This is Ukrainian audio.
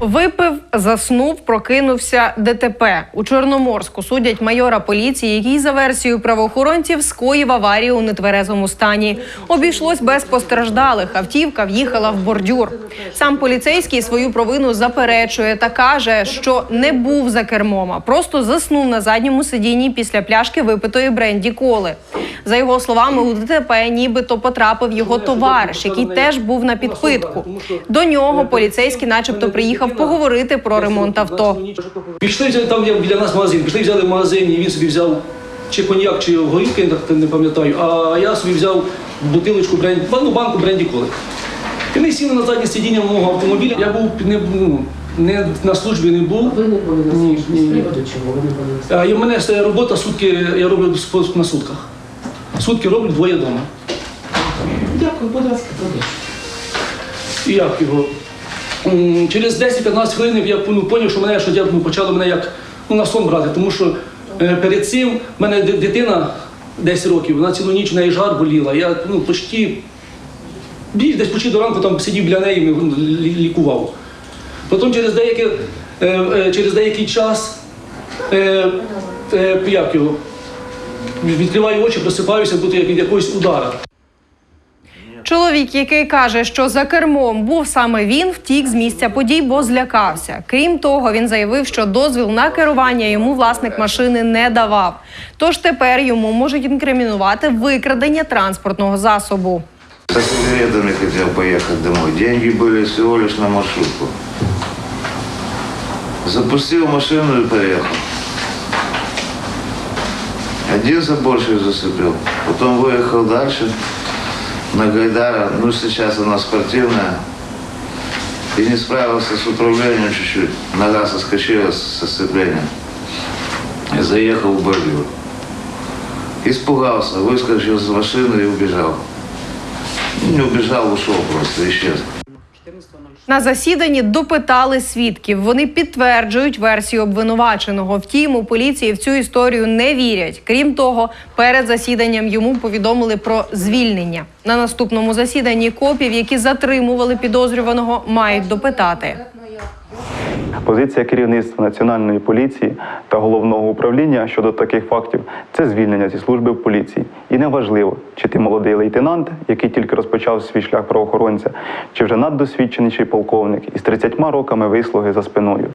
Випив, заснув, прокинувся ДТП. У Чорноморську судять майора поліції, який за версією правоохоронців скоїв аварію у нетверезому стані. Обійшлось без постраждалих. Автівка в'їхала в бордюр. Сам поліцейський свою провину заперечує та каже, що не був за кермом, а просто заснув на задньому сидінні після пляшки випитої бренді коли. За його словами, у ДТП нібито потрапив його товариш, який теж був на підпитку. До нього поліцейський, начебто, приїхав поговорити про ремонт авто. Пішли взяли там біля нас магазин. Пішли взяли в магазині, і він собі взяв чи коньяк, чи горілки, не пам'ятаю. А я собі взяв бутилочку бренді, ну, банку бренді коли. І ми сіли на заднє сидіння мого автомобіля. Я був не, ну, не на службі не був. Ви не були на службі. ні, ні. чого ви не були на службі? А і в мене робота сутки, я роблю на сутках. Сутки роблю двоє вдома. Дякую, будь ласка, продовжуйте. І як його? М, Через 10-15 хвилин я ну, поняв, що мене що я, ну, почало мене як ну, на сон брати, тому що е, перед цим в мене ди- дитина 10 років, вона цілу ніч в неї жар боліла. Я ну, почти більш десь почти до ранку там сидів біля неї ну, лі- лікував. Потім через деякий, е, е, через деякий час е, е, як його, відкриваю очі, просипаюся, бути як від якогось удара. Чоловік, який каже, що за кермом був саме він, втік з місця подій, бо злякався. Крім того, він заявив, що дозвіл на керування йому власник машини не давав. Тож тепер йому можуть інкримінувати викрадення транспортного засобу. За сигаретами хотел поехать домой. Деньги были всего лишь на маршрутку. Запустил машину и поехал. Один заборчик зацепил. Потом выехал дальше на Гайдара. Ну, сейчас она спортивная. И не справился с управлением чуть-чуть. Нога соскочила со сцепления. И заехал в бордюр. Испугался, выскочил из машины и убежал. Не убежал, ушел просто, исчез. На засіданні допитали свідків. Вони підтверджують версію обвинуваченого. Втім, у поліції в цю історію не вірять. Крім того, перед засіданням йому повідомили про звільнення. На наступному засіданні копів, які затримували підозрюваного, мають допитати. Позиція керівництва національної поліції та головного управління щодо таких фактів це звільнення зі служби в поліції. І неважливо, чи ти молодий лейтенант, який тільки розпочав свій шлях правоохоронця, чи вже наддосвідченіший полковник із 30 роками вислуги за спиною.